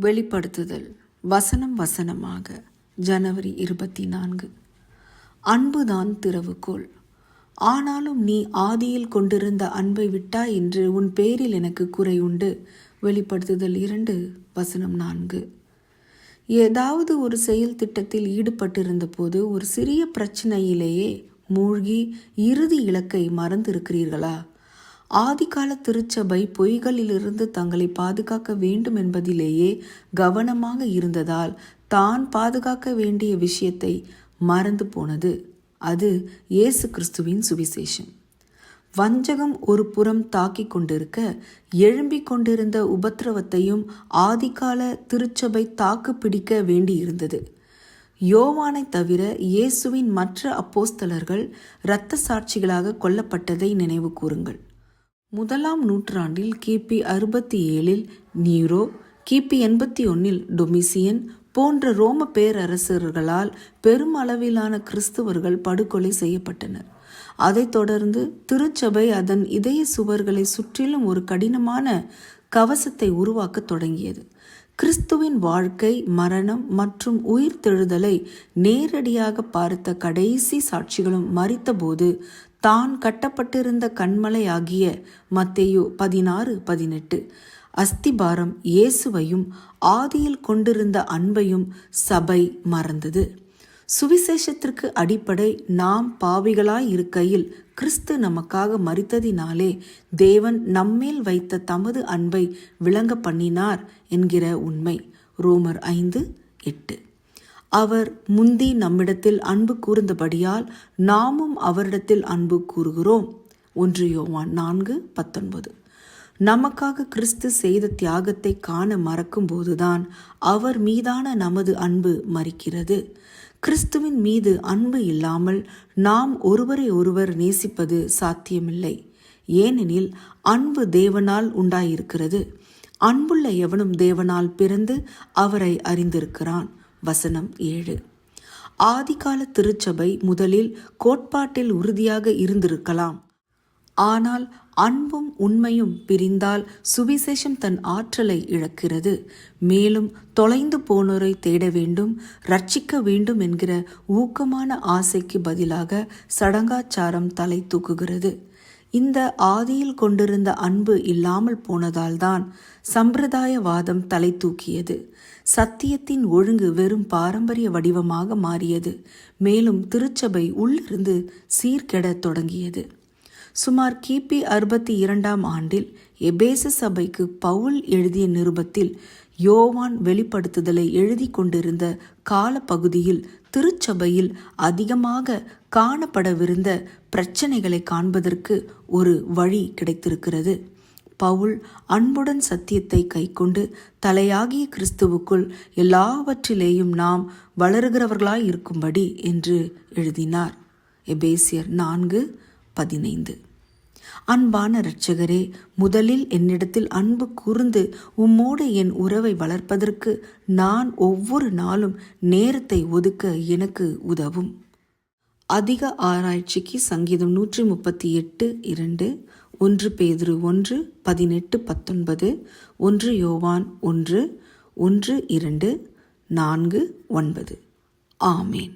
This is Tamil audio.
வெளிப்படுத்துதல். வசனம் வசனமாக. ஜனவரி இருபத்தி நான்கு அன்புதான் திறவுகோள். ஆனாலும் நீ ஆதியில் கொண்டிருந்த அன்பை விட்டாய் என்று உன் பேரில் எனக்கு குறை உண்டு. வெளிப்படுத்துதல் இரண்டு வசனம் நான்கு. ஏதாவது ஒரு செயல் திட்டத்தில் ஈடுபட்டிருந்த போது ஒரு சிறிய பிரச்சனையிலேயே மூழ்கி இறுதி இலக்கை மறந்திருக்கிறீர்களா? ஆதிகால திருச்சபை பொய்களிலிருந்து தங்களை பாதுகாக்க வேண்டும் என்பதிலேயே கவனமாக இருந்ததால் தான் பாதுகாக்க வேண்டிய விஷயத்தை மறந்து போனது. அது இயேசு கிறிஸ்துவின் சுவிசேஷம். வஞ்சகம் ஒரு புறம் தாக்கி கொண்டிருக்க எழும்பிக் கொண்டிருந்த உபத்திரவத்தையும் ஆதிகால திருச்சபை தாக்கு பிடிக்க வேண்டியிருந்தது. யோவானை தவிர இயேசுவின் மற்ற அப்போஸ்தலர்கள் இரத்த சாட்சிகளாக கொல்லப்பட்டதை நினைவு கூறுங்கள். முதலாம் நூற்றாண்டில் கிபி அறுபத்தி ஏழில் நீரோ கிபி எண்பத்தி ஒன்னில் டொமிசியன் போன்ற ரோம பேரரசர்களால் பெருமளவிலான கிறிஸ்தவர்கள் படுகொலை செய்யப்பட்டனர். அதைத் தொடர்ந்து திருச்சபை அதன் இதய சுவர்களை சுற்றிலும் ஒரு கடினமான கவசத்தை உருவாக்கத் தொடங்கியது. கிறிஸ்துவின் வாழ்க்கை மரணம் மற்றும் உயிர்த்தெழுதலை நேரடியாக பார்த்த கடைசி சாட்சிகளும் மறித்தபோது தான் கட்டப்பட்டிருந்த கண்மலை ஆகிய மத்தேயு பதினாறு பதினெட்டு. அஸ்திபாரம் இயேசுவையும் ஆதியில் கொண்டிருந்த அன்பையும் சபை மறந்தது. சுவிசேஷத்திற்கு அடிப்படை நாம் பாவிகளாய் இருக்கையில் கிறிஸ்து நமக்காக மறித்ததினாலே தேவன் நம்மேல் வைத்த தமது அன்பை விளங்க பண்ணினார் என்கிற உண்மை. ரோமர் ஐந்து எட்டு. அவர் முந்தி நம்மிடத்தில் அன்பு கூர்ந்தபடியால் நாமும் அவரிடத்தில் அன்பு கூறுகிறோம். ஒன்று யோவான் நான்கு பத்தொன்பது. நமக்காக கிறிஸ்து செய்த தியாகத்தை காண மறக்கும்போதுதான் அவர் மீதான நமது அன்பு மறிக்கிறது கிறிஸ்துவின் மீது அன்பு இல்லாமல் நாம் ஒருவரை ஒருவர் நேசிப்பது சாத்தியமில்லை. ஏனெனில் அன்பு தேவனால் உண்டாயிருக்கிறது. அன்புள்ள எவனும் தேவனால் பிறந்து அவரை அறிந்திருக்கிறான். வசனம் ஏழு. ஆதிகால திருச்சபை முதலில் கோட்பாட்டில் உறுதியாக இருந்திருக்கலாம். ஆனால் அன்பும் உண்மையும் பிரிந்தால் சுவிசேஷம் தன் ஆற்றலை இழக்கிறது. மேலும் தொலைந்து போனோரை தேட வேண்டும் ரட்சிக்க வேண்டும் என்கிற ஊக்கமான ஆசைக்கு பதிலாக சடங்காச்சாரம் தலை தூக்குகிறது. இந்த ஆதியில் கொண்டிருந்த அன்பு இல்லாமல் போனதால்தான் சம்பிரதாயவாதம் தலை தூக்கியது. சத்தியத்தின் ஒழுங்கு வெறும் பாரம்பரிய வடிவமாக மாறியது. மேலும் திருச்சபை உள்ளிருந்து சீர்கெடத் தொடங்கியது. சுமார் கிபி அறுபத்தி இரண்டாம் ஆண்டில் எபேச சபைக்கு பவுல் எழுதிய நிருபத்தில் யோவான் வெளிப்படுத்துதலை எழுதி கொண்டிருந்த காலப்பகுதியில் திருச்சபையில் அதிகமாக காணப்படவிருந்த பிரச்சனைகளை காண்பதற்கு ஒரு வழி கிடைத்திருக்கிறது. பவுல் அன்புடன் சத்தியத்தை கைக்கொண்டு தலையாகிய கிறிஸ்துவுக்குள் எல்லாவற்றிலேயும் நாம் வளருகிறவர்களாய் இருக்கும்படி என்று எழுதினார். எபேசியர் நான்கு பதினைந்து. அன்பான இரட்சகரே முதலில் என்னிடத்தில் அன்பு கூர்ந்து உம்மோடு என் உறவை வளர்ப்பதற்கு நான் ஒவ்வொரு நாளும் நேரத்தை ஒதுக்க எனக்கு உதவும். அதிக ஆராய்ச்சிக்கு சங்கீதம் நூற்றி முப்பத்தி எட்டு இரண்டு ஒன்று பேதுரு ஒன்று பதினெட்டு பத்தொன்பது ஒன்று யோவான் ஒன்று ஒன்று இரண்டு நான்கு ஒன்பது. ஆமேன்.